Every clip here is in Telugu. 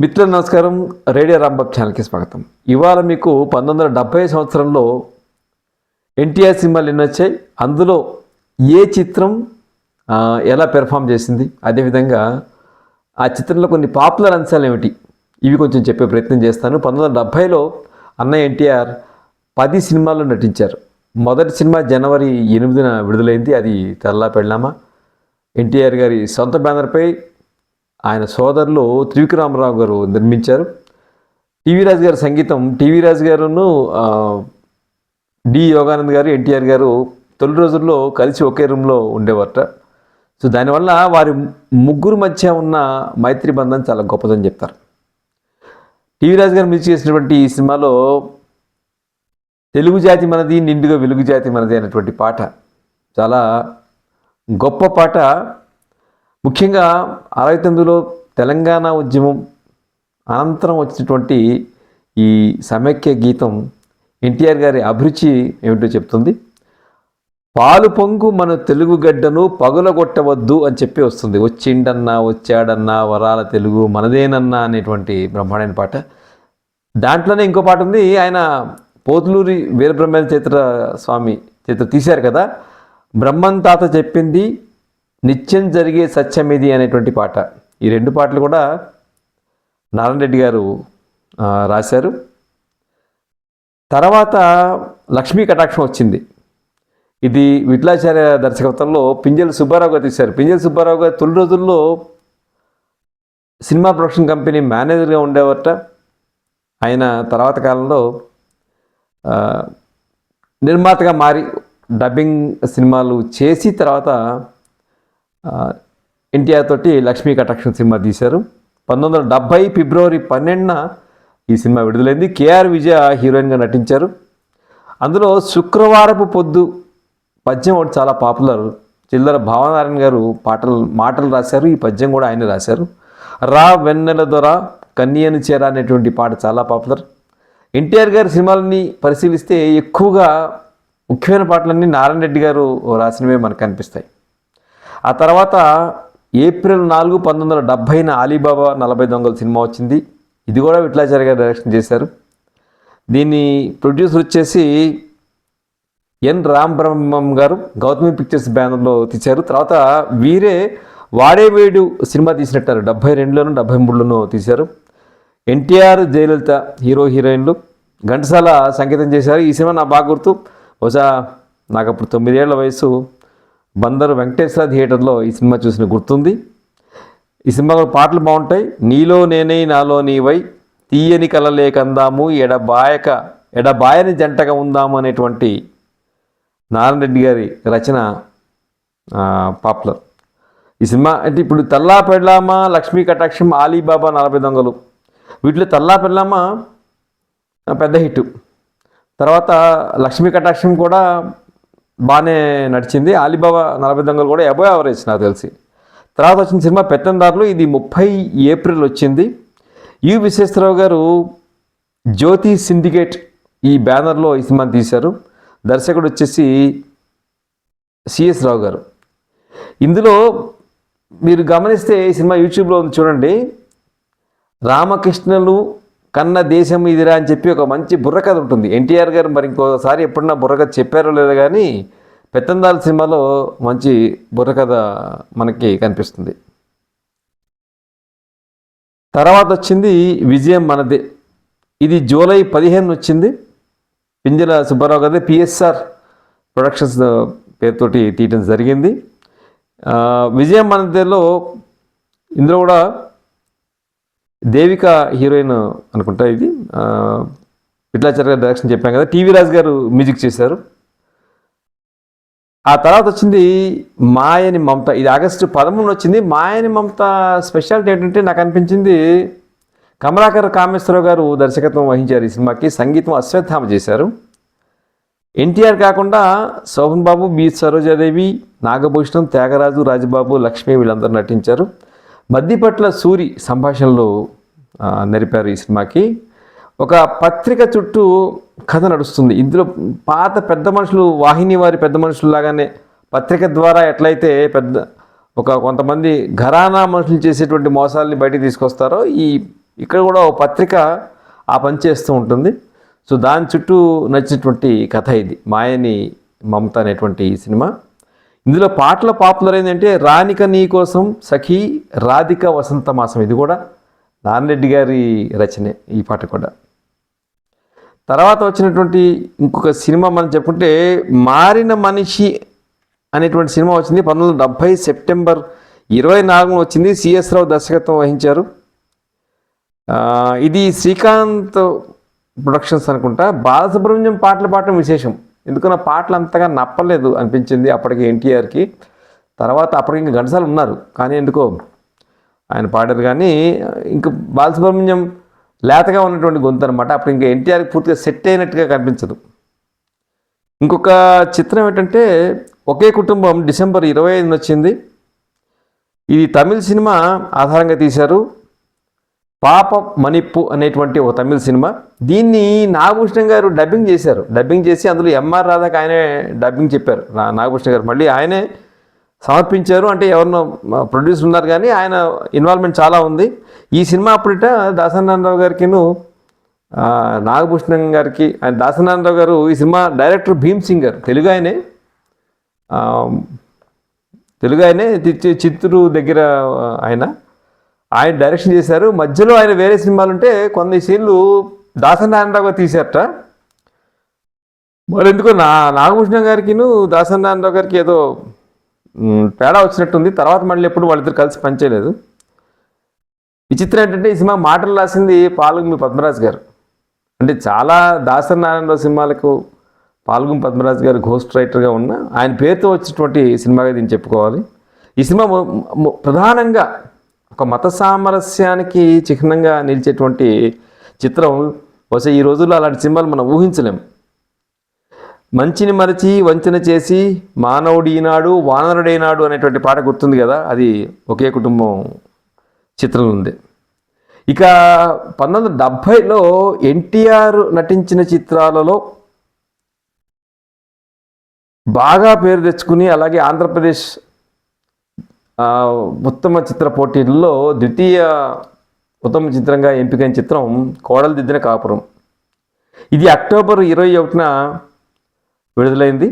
మిత్రులు నమస్కారం. రేడియో రాంబాబ్ ఛానల్కి స్వాగతం. ఇవాళ మీకు పంతొమ్మిది వందల డెబ్బై సంవత్సరంలో ఎన్టీఆర్ సినిమాలు ఎన్ని వచ్చాయి? అందులో ఏ చిత్రం ఎలా పెర్ఫామ్ చేసింది? అదేవిధంగా ఆ చిత్రంలో కొన్ని పాపులర్ అంశాలు ఏమిటి? ఇవి కొంచెం చెప్పే ప్రయత్నం చేస్తాను. పంతొమ్మిది వందల డెబ్బైలో అన్న ఎన్టీఆర్ పది సినిమాల్లో నటించారు. మొదటి సినిమా జనవరి ఎనిమిదిన విడుదలైంది. అది తెల్లా పెళ్ళామా. ఎన్టీఆర్ గారి సొంత బ్యానర్పై ఆయన సోదరులు త్రివిక్రమరావు గారు నిర్మించారు. టీవీ రాజు గారి సంగీతం టీవీ రాజు గారును డి యోగానంద్ గారు ఎన్టీఆర్ గారు తొలి రోజుల్లో కలిసి ఒకే రూమ్లో ఉండేవారట. సో దానివల్ల వారి ముగ్గురు మధ్య ఉన్న మైత్రి బంధం చాలా గొప్పదని చెప్తారు. టీవీ రాజు గారు మిర్చి చేసినటువంటి ఈ సినిమాలో తెలుగు జాతి మనది నిండుగా వెలుగు జాతి మనది అనేటువంటి పాట చాలా గొప్ప పాట. ముఖ్యంగా అరవై తొమ్మిదిలో తెలంగాణ ఉద్యమం అనంతరం వచ్చినటువంటి ఈ సమైక్య గీతం ఎన్టీఆర్ గారి అభిరుచి ఏమిటో చెప్తుంది? పాలు పొంగు మన తెలుగు గడ్డను పగులగొట్టవద్దు అని చెప్పి వస్తుంది. వచ్చిండన్నా వచ్చాడన్నా వరాల తెలుగు మనదేనన్నా అనేటువంటి బ్రహ్మాండైన పాట. దాంట్లోనే ఇంకో పాట ఉంది. ఆయన పోతులూరి వీరబ్రహ్మ చైత్ర స్వామి చైత్ర తీశారు కదా. బ్రహ్మం తాత చెప్పింది నిత్యం జరిగే సత్యం ఇది అనేటువంటి పాట. ఈ రెండు పాటలు కూడా నారాయణ రెడ్డి గారు రాశారు. తర్వాత లక్ష్మీ కటాక్షం వచ్చింది. ఇది విఠలాచార్య దర్శకత్వంలో పింజల్ సుబ్బారావు గారు తీశారు. పింజల్ సుబ్బారావు గారు తొలి రోజుల్లో సినిమా ప్రొడక్షన్ కంపెనీ మేనేజర్గా ఉండేవట ఆయన తర్వాత కాలంలో నిర్మాతగా మారి డబ్బింగ్ సినిమాలు చేసి తర్వాత ఎన్టీఆర్ తోటి లక్ష్మీ కటాక్షన్ సినిమా తీశారు. పంతొమ్మిది వందల డెబ్భై ఫిబ్రవరి పన్నెండున ఈ సినిమా విడుదలైంది. కేఆర్ విజయ హీరోయిన్గా నటించారు. అందులో శుక్రవారపు పొద్దు పద్యం ఒకటి చాలా పాపులర్. చిల్లర భావనారాయణ గారు పాటలు మాటలు రాశారు. ఈ పద్యం కూడా ఆయన రాశారు. రా వెన్నెల దొర కన్యను చేర అనేటువంటి పాట చాలా పాపులర్. ఎన్టీఆర్ గారి సినిమాలని పరిశీలిస్తే ఎక్కువగా ముఖ్యమైన పాటలన్నీ నారాయణ రెడ్డి గారు రాసినవే మనకు కనిపిస్తాయి ఆ తర్వాత ఏప్రిల్ నాలుగు పంతొమ్మిది వందల డెబ్భైన అలీబాబా నలభై దొంగల సినిమా వచ్చింది. ఇది కూడా విట్లాచార్య గారు డైరెక్షన్ చేశారు. దీన్ని ప్రొడ్యూసర్ వచ్చేసి ఎన్ రామ్ బ్రహ్మం గారు గౌతమి పిక్చర్స్ బ్యానర్లో తీశారు. తర్వాత వీరే వాడేవేడు సినిమా తీసినట్టారు. డెబ్బై రెండులోను డెబ్భై మూడులోనూ తీశారు. ఎన్టీఆర్ జయలలిత హీరో హీరోయిన్లు ఘంటసాల సంగీతం చేశారు. ఈ సినిమా నా బాగా గుర్తు. బహుశా నాకు అప్పుడు తొమ్మిదేళ్ళ వయసు బందరు వెంకటేశ్వర థియేటర్లో ఈ సినిమా చూసిన గుర్తుంది. ఈ సినిమాలో పాటలు బాగుంటాయి. నీలో నేనే నాలో నీవై తీయని కలలే కందాము ఎడబాయక ఎడబాయని జంటగా ఉందాము అనేటువంటి నారాయణ రెడ్డి గారి రచన పాపులర్. ఈ సినిమా అంటే ఇప్పుడు తల్లా పెళ్ళామ లక్ష్మీ కటాక్షం ఆలీబాబా నలభై దొంగలు. వీటిలో తల్లా పెళ్ళామ పెద్ద హిట్. తర్వాత లక్ష్మీ కటాక్షం కూడా బాగానే నడిచింది. అలీబాబా నలభై దొంగలు కూడా అబో యావరేజ్ నాకు తెలిసి. తర్వాత వచ్చిన సినిమా పెత్తందారులు ఇది ముప్పై ఏప్రిల్ వచ్చింది. యు విశ్వేశ్వరరావు గారు జ్యోతి సిండికేట్ ఈ బ్యానర్లో ఈ సినిమాని తీశారు. దర్శకుడు వచ్చేసి సిఎస్ రావు గారు. ఇందులో మీరు గమనిస్తే ఈ సినిమా యూట్యూబ్లో ఉంది చూడండి. రామకృష్ణులు కన్న దేశం ఇదిరా అని చెప్పి ఒక మంచి బుర్రకథ ఉంటుంది. ఎన్టీఆర్ గారు మరి ఇంకోసారి ఎప్పుడన్నా బుర్రకథ చెప్పారో లేదో కానీ పెత్తందాల సినిమాలో మంచి బుర్రకథ మనకి కనిపిస్తుంది. తర్వాత వచ్చింది విజయం మనదే. ఇది జూలై పదిహేను వచ్చింది. పింజల సుబ్బారావు గారి పిఎస్ఆర్ ప్రొడక్షన్స్ పేరుతోటి తీయటం జరిగింది. విజయం మనదేలో ఇందులో కూడా దేవిక హీరోయిన్ అనుకుంటా ఇది. ఆ, విట్లాచార్య గారు డైరెక్షన్ చెప్పాం కదా. టీవీ రాజు గారు మ్యూజిక్ చేశారు. ఆ తర్వాత వచ్చింది మాయని మమత. ఇది ఆగస్టు పదమూడు వచ్చింది. మాయని మమత స్పెషాలిటీ ఏంటంటే నాకు అనిపించింది కమలాకర్ కామేశ్వరరావు గారు దర్శకత్వం వహించారు ఈ సినిమాకి. సంగీతం అశ్వత్థామ చేశారు. ఎన్టీఆర్ కాకుండా శోభన్ బాబు బి సరోజాదేవి నాగభూషణం త్యాగరాజు రాజబాబు లక్ష్మి వీళ్ళందరూ నటించారు. మద్దిపట్ల సూరి సంభాషణలో నడిపారు ఈ సినిమాకి. ఒక పత్రిక చుట్టూ కథ నడుస్తుంది. ఇందులో పాత పెద్ద మనుషులు వాహిని వారి పెద్ద మనుషులు లాగానే పత్రిక ద్వారా ఎట్లయితే పెద్ద ఒక కొంతమంది ఘరానా మనుషులు చేసేటువంటి మోసాలని బయటికి తీసుకొస్తారో ఈ ఇక్కడ కూడా ఓ పత్రిక ఆ పని చేస్తూ ఉంటుంది. సో దాని చుట్టూ నచ్చినటువంటి కథ ఇది. మాయని మమత అనేటువంటి ఈ సినిమా. ఇందులో పాటల పాపులర్ ఏంటంటే రానిక నీ కోసం సఖీ రాధిక వసంత మాసం. ఇది కూడా నాన్నరెడ్డి గారి రచనే ఈ పాట కూడా. తర్వాత వచ్చినటువంటి ఇంకొక సినిమా మనం చెప్పుకుంటే మారిన మనిషి అనేటువంటి సినిమా వచ్చింది. పంతొమ్మిది వందల డెబ్భై సెప్టెంబర్ ఇరవై నాలుగున వచ్చింది. సిఎస్ రావు దర్శకత్వం వహించారు. ఇది శ్రీకాంత్ ప్రొడక్షన్స్ అనుకుంటా. బాలసుబ్రహ్మణ్యం పాటలు పాడటం విశేషం. ఎందుకన్నా పాటలు అంతగా నప్పలేదు అనిపించింది అప్పటికి ఎన్టీఆర్కి. తర్వాత అప్పటికి ఇంకా ఘంటసాల ఉన్నారు. కానీ ఎందుకో ఆయన పాడారు కానీ ఇంక బాలసుబ్రహ్మణ్యం లేతగా ఉన్నటువంటి గొంతు అనమాట అప్పుడు ఇంకా ఎన్టీఆర్కి పూర్తిగా సెట్ అయినట్టుగా కనిపించదు. ఇంకొక చిత్రం ఏంటంటే ఒకే కుటుంబం డిసెంబర్ ఇరవై ఐదున వచ్చింది. ఇది తమిళ సినిమా ఆధారంగా తీశారు. పాప మణిప్పు అనేటువంటి ఒక తమిళ సినిమా. దీన్ని నాగభూషణం గారు డబ్బింగ్ చేశారు. డబ్బింగ్ చేసి అందులో ఎంఆర్ రాధాకి ఆయనే డబ్బింగ్ చెప్పారు. నా నాగభూషణం గారు. మళ్ళీ ఆయనే సమర్పించారు. అంటే ఎవరినో ప్రొడ్యూస్ ఉన్నారు కానీ ఆయన ఇన్వాల్వ్మెంట్ చాలా ఉంది. ఈ సినిమా అప్పుడిట దాసనారాయణరావు గారికిను నాగభూషణం గారికి ఆయన దాసనారాయణరావు గారు ఈ సినిమా డైరెక్టర్ భీమ్ సింగ్ గారు తెలుగు ఆయనే. తెలుగు ఆయనే చిత్తూరు దగ్గర ఆయన. ఆయన డైరెక్షన్ చేశారు. మధ్యలో ఆయన వేరే సినిమాలు ఉంటే కొన్ని సీన్లు దాసనారాయణరావు గారు తీశారట. మరి ఎందుకో నా నాగభూషణం గారికిను దాసనారాయణరావు గారికి ఏదో తేడా వచ్చినట్టుంది. తర్వాత మళ్ళీ ఎప్పుడు వాళ్ళిద్దరు కలిసి పనిచేయలేదు విచిత్రం ఏంటంటే ఈ సినిమా మాటలు రాసింది పాల్గుమి పద్మరాజు గారు. అంటే చాలా దాసరి నారాయణరావు సినిమాలకు పాల్గుమి పద్మరాజు గారు ఘోస్ట్ రైటర్గా ఉన్న ఆయన పేరుతో వచ్చినటువంటి సినిమాగా దీన్ని చెప్పుకోవాలి. ఈ సినిమా ప్రధానంగా ఒక మత సామరస్యానికి చిహ్నంగా నిలిచేటువంటి చిత్రం. బహుశా ఈ రోజుల్లో అలాంటి సినిమాలు మనం ఊహించలేం. మంచిని మరచి వంచన చేసి మానవుడు ఈనాడు వానరుడైనాడు అనేటువంటి పాట గుర్తుంది కదా? అది ఒకే కుటుంబం చిత్రం ఉంది. ఇక పంతొమ్మిది వందల డెబ్భైలో ఎన్టీఆర్ నటించిన చిత్రాలలో బాగా పేరు తెచ్చుకుని అలాగే ఆంధ్రప్రదేశ్ ఉత్తమ చిత్ర పోటీల్లో ద్వితీయ ఉత్తమ చిత్రంగా ఎంపికైన చిత్రం కోడలు దిద్దిన కాపురం. ఇది అక్టోబర్ ఇరవై ఒకటిన విడుదలైంది.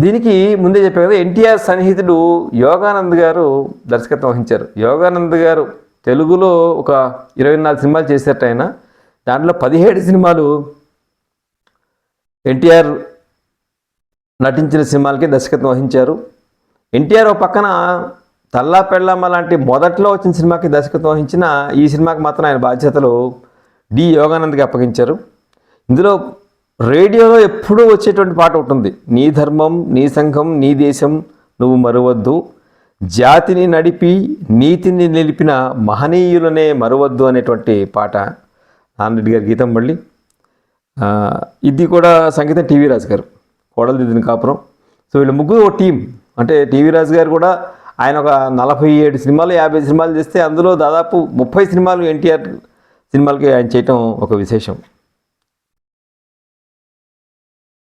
దీనికి ముందే చెప్పా కదా ఎన్టీఆర్ సన్నిహితుడు యోగానంద్ గారు దర్శకత్వం వహించారు. యోగానంద్ గారు తెలుగులో ఒక ఇరవై నాలుగు సినిమాలు చేశారట ఆయన. దాంట్లో పదిహేడు సినిమాలు ఎన్టీఆర్ నటించిన సినిమాలకి దర్శకత్వం వహించారు. ఎన్టీఆర్ ఒక పక్కన తల్లా పెళ్ళమ్మ లాంటి మొదట్లో వచ్చిన సినిమాకి దర్శకత్వం వహించిన ఈ సినిమాకి మాత్రం ఆయన బాధ్యతలు డి యోగానంద్కి అప్పగించారు. ఇందులో రేడియోలో ఎప్పుడూ వచ్చేటువంటి పాట ఉంటుంది నీ ధర్మం నీ సంఘం నీ దేశం నువ్వు మరువద్దు. జాతిని నడిపి నీతిని నిలిపిన మహనీయులనే మరువద్దు అనేటువంటి పాట నాన్నరెడ్డి గారి గీతం మళ్ళీ. ఇది కూడా సంగీతం టీవీ రాజు గారు. కోడలదిద్దిన కాపురం. సో వీళ్ళ ముగ్గురు ఓ టీం. అంటే టీవీ రాజు గారు కూడా ఆయన ఒక నలభై ఏడు సినిమాలు యాభై సినిమాలు చేస్తే అందులో దాదాపు ముప్పై సినిమాలు ఎన్టీఆర్ సినిమాలకి ఆయన చేయటం ఒక విశేషం.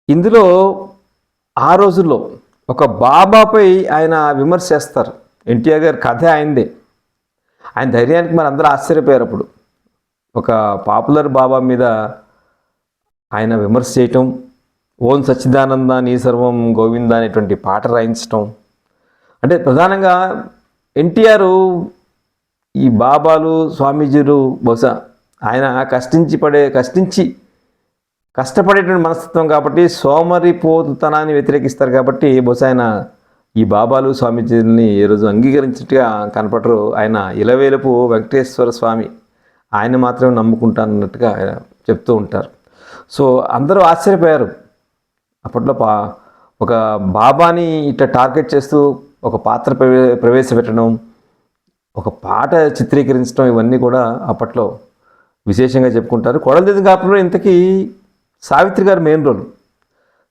ఇందులో ఆ రోజుల్లో ఒక బాబాపై ఆయన విమర్శ చేస్తారు ఎన్టీఆర్ గారి కథ ఆయనదే. ఆయన ధైర్యానికి మరి అందరూ ఆశ్చర్యపోయారు అప్పుడు. ఒక పాపులర్ బాబా మీద ఆయన విమర్శ చేయటం ఓం సచ్చిదానంద నీ సర్వం గోవింద అనేటువంటి పాట రాయించటం. అంటే ప్రధానంగా ఎన్టీఆర్ ఈ బాబాలు స్వామీజీలు బహుశా ఆయన కష్టించి పడే కష్టించి కష్టపడేటువంటి మనస్తత్వం కాబట్టి సోమరిపోతుతనాన్ని వ్యతిరేకిస్తారు కాబట్టి బహుశా ఆయన ఈ బాబాలు స్వామీజీని ఈ రోజు అంగీకరించినట్టుగా కనపడరు. ఆయన ఇలవేలుపు వెంకటేశ్వర స్వామి ఆయన మాత్రమే నమ్ముకుంటానన్నట్టుగా ఆయన చెప్తూ ఉంటారు. సో అందరూ ఆశ్చర్యపోయారు. అప్పట్లో పా ఒక బాబాని ఇట్లా టార్గెట్ చేస్తూ ఒక పాత్ర ప్రవే ప్రవేశపెట్టడం ఒక పాట చిత్రీకరించడం ఇవన్నీ కూడా అప్పట్లో విశేషంగా చెప్పుకుంటారు. కొడలదిద్దు కాపురం ఇంతకీ సావిత్రి గారు మెయిన్ రోల్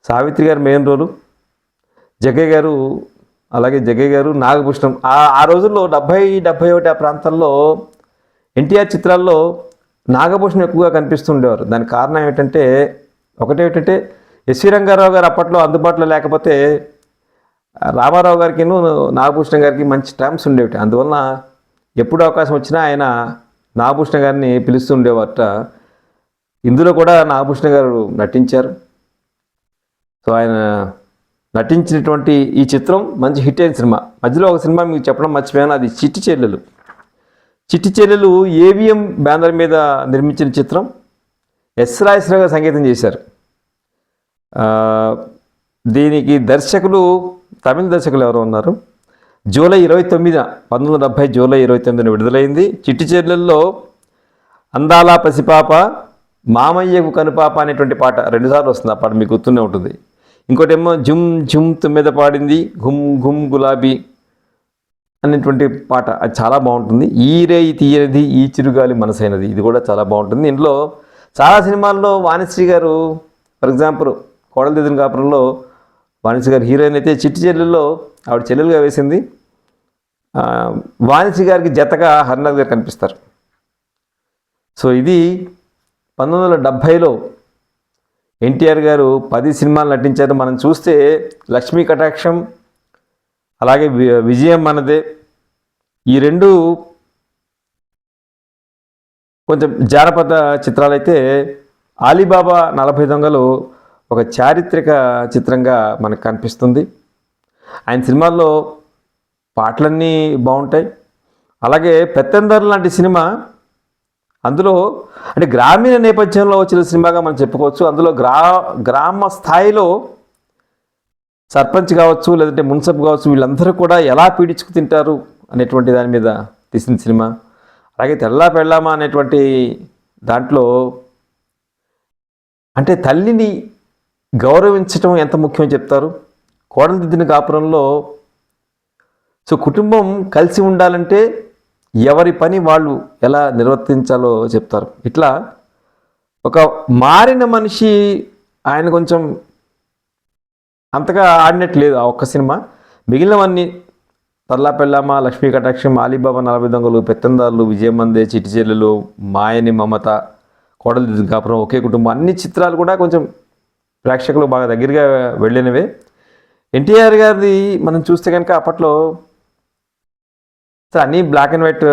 సావిత్రి గారు మెయిన్ రోలు జగ్గయ్య గారు అలాగే జగ్గయ్య గారు నాగభూషణం. ఆ ఆ రోజుల్లో డెబ్భై డెబ్భై ఒకటి ఆ ప్రాంతాల్లో ఎన్టీఆర్ చిత్రాల్లో నాగభూషణం ఎక్కువగా కనిపిస్తుండేవారు దానికి కారణం ఏమిటంటే ఒకటేమిటంటే ఎస్వి రంగారావు గారు అప్పట్లో అందుబాటులో లేకపోతే రామారావు గారికి నాగభూషణం గారికి మంచి టర్మ్స్ ఉండేవి. అందువలన ఎప్పుడు అవకాశం వచ్చినా ఆయన నాగభూషణ గారిని పిలుస్తుండేవారట ఇందులో కూడా నాగభూషణ గారు నటించారు. సో ఆయన నటించినటువంటి ఈ చిత్రం మంచి హిట్ అయిన సినిమా. మధ్యలో ఒక సినిమా మీకు చెప్పడం మర్చిపోయాను అది చిట్టి చెల్లెలు. చిట్టి చెల్లెలు ఏవిఎం బ్యానర్ మీద నిర్మించిన చిత్రం. ఎస్ రాజేశ్వర గారు సంగీతం చేశారు. దీనికి దర్శకులు తమిళ దర్శకులు ఎవరు ఉన్నారు. జూలై ఇరవై తొమ్మిది పంతొమ్మిది వందల డెబ్భై జూలై ఇరవై తొమ్మిదిన విడుదలైంది. చిట్టి చెల్లెల్లో అందాల పసిపాప మామయ్యకు కనుపాప అనేటువంటి పాట రెండుసార్లు వస్తుంది. ఆ పాట మీకు గుర్తునే ఉంటుంది. ఇంకోటి ఏమో జుమ్ జుమ్ తుమ్మెద పాడింది ఘుమ్ ఘుమ్ గులాబీ అనేటువంటి పాట. అది చాలా బాగుంటుంది. ఈ రే ఈ తీయనిది ఈ చిరుగాలి మనసైనది. ఇది కూడా చాలా బాగుంటుంది. ఇందులో చాలా సినిమాల్లో వాణిశ్రీ గారు ఫర్ ఎగ్జాంపుల్ కోడలు దిద్దిన కాపురంలో వాణిశ్రీ గారు హీరోయిన్ అయితే చిట్టి చెల్లెల్లో ఆవిడ చెల్లెలుగా వేసింది. వాణిశ్రీ గారికి జతగా హరినాథ్ గారు కనిపిస్తారు. సో ఇది పంతొమ్మిది వందల డెబ్భైలో ఎన్టీఆర్ గారు పది సినిమాలు నటించారు. మనం చూస్తే లక్ష్మీ కటాక్షం అలాగే వి- విజయం మనదే. ఈ రెండు కొంచెం జానపద చిత్రాలైతే ఆలీబాబా నలభై దొంగలు ఒక చారిత్రక చిత్రంగా మనకు కనిపిస్తుంది. ఆయన సినిమాల్లో పాటలన్నీ బాగుంటాయి. అలాగే పెత్తందర్ లాంటి సినిమా అందులో అంటే గ్రామీణ నేపథ్యంలో వచ్చిన సినిమాగా మనం చెప్పుకోవచ్చు. అందులో గ్రా గ్రామ స్థాయిలో సర్పంచ్ కావచ్చు లేదంటే మున్సబ్ కావచ్చు వీళ్ళందరూ కూడా ఎలా పీడించుకు తింటారు అనేటువంటి దాని మీద తీసిన సినిమా. అలాగే తెల్లా పెళ్ళామా అనేటువంటి దాంట్లో అంటే తల్లిని గౌరవించటం ఎంత ముఖ్యమో చెప్తారు? కోడలు దిద్దిన కాపురంలో సో కుటుంబం కలిసి ఉండాలంటే ఎవరి పని వాళ్ళు ఎలా నిర్వర్తించాలో చెప్తారు. ఇట్లా ఒక మారిన మనిషి ఆయన కొంచెం అంతగా ఆడినట్టు లేదు ఆ ఒక్క సినిమా. మిగిలినవన్నీ తర్లా పెళ్ళమ్మ లక్ష్మీ కటాక్షం ఆలీబాబా నలభై దొంగలు పెత్తందారులు విజయమందే చిటిచెల్లెలు మాయని మమత కోడలి దుర్గాపురం ఒకే కుటుంబం అన్ని చిత్రాలు కూడా కొంచెం ప్రేక్షకులు బాగా దగ్గరగా వెళ్ళినవే. ఎన్టీఆర్ గారిది మనం చూస్తే కనుక అప్పట్లో సో అన్నీ బ్లాక్ అండ్ వైట్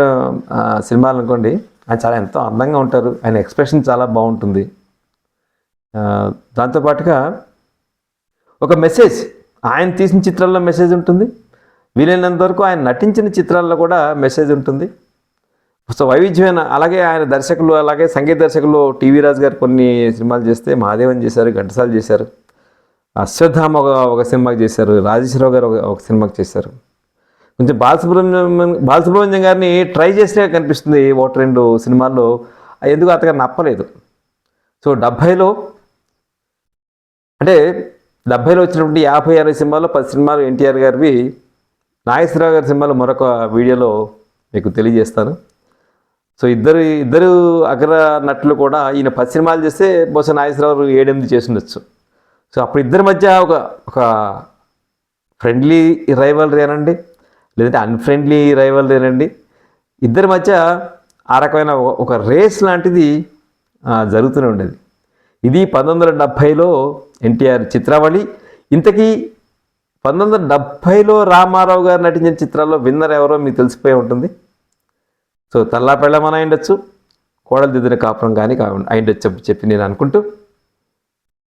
సినిమాలు అనుకోండి ఆయన చాలా ఎంతో అందంగా ఉంటారు. ఆయన ఎక్స్ప్రెషన్ చాలా బాగుంటుంది. దాంతోపాటుగా ఒక మెసేజ్ ఆయన తీసిన చిత్రాల్లో మెసేజ్ ఉంటుంది. వీలైనంత వరకు ఆయన నటించిన చిత్రాల్లో కూడా మెసేజ్ ఉంటుంది. సో వైవిధ్యమైన అలాగే ఆయన దర్శకులు అలాగే సంగీత దర్శకులు టీవీ రాజు గారు కొన్ని సినిమాలు చేస్తే మహాదేవన్ చేశారు ఘంటసాలు చేశారు. అశ్వత్థామ ఒక ఒక సినిమాకి చేశారు. రాజేశ్వరరావు గారు ఒక సినిమాకి చేశారు. కొంచెం బాలసుబ్రహ్మణ్యం బాలసుబ్రహ్మణ్యం గారిని ట్రై చేసినా కనిపిస్తుంది ఒకటి రెండు సినిమాల్లో. ఎందుకు అతగా నప్పలేదు. సో డెబ్భైలో అంటే డెబ్భైలో వచ్చినటువంటి యాభై అరవై సినిమాల్లో పది సినిమాలు ఎన్టీఆర్ గారివి. నాగేశ్వరరావు గారి సినిమాలు మరొక వీడియోలో మీకు తెలియజేస్తాను. సో ఇద్దరు ఇద్దరు అగ్ర నటులు కూడా ఈయన పది సినిమాలు చేస్తే బహుశా నాగేశ్వరరావు ఏడెనిమిది చేసిండొచ్చు సో అప్పుడు ఇద్దరి మధ్య ఒక ఒక ఫ్రెండ్లీ రైవల్ రేనండి లేదంటే అన్ఫ్రెండ్లీ రైవల్రీ రండి ఇద్దరి మధ్య ఆ రకమైన ఒక- రేస్ లాంటిది జరుగుతూనే ఉండేది. ఇది పంతొమ్మిది వందల డెబ్భైలో ఎన్టీఆర్ చిత్రావళి. ఇంతకీ పంతొమ్మిది వందల డెబ్భైలో రామారావు గారు నటించిన చిత్రాల్లో విన్నర్ ఎవరో మీకు తెలిసిపోయి ఉంటుంది. సో తల్లా పెళ్ళమని అయిండొచ్చు కోడలు దిద్దిన కాపురం కానీ అయిండొచ్చు చెప్పి చెప్పి నేను అనుకుంటూ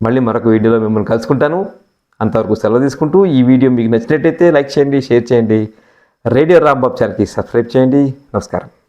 మళ్ళీ మరొక వీడియోలో మిమ్మల్ని కలుసుకుంటాను. అంతవరకు సెలవు తీసుకుంటూ ఈ వీడియో మీకు నచ్చినట్టయితే లైక్ చేయండి షేర్ చేయండి. రేడియో రాంబాబు ఛానల్కి సబ్స్క్రైబ్ చేయండి. నమస్కారం.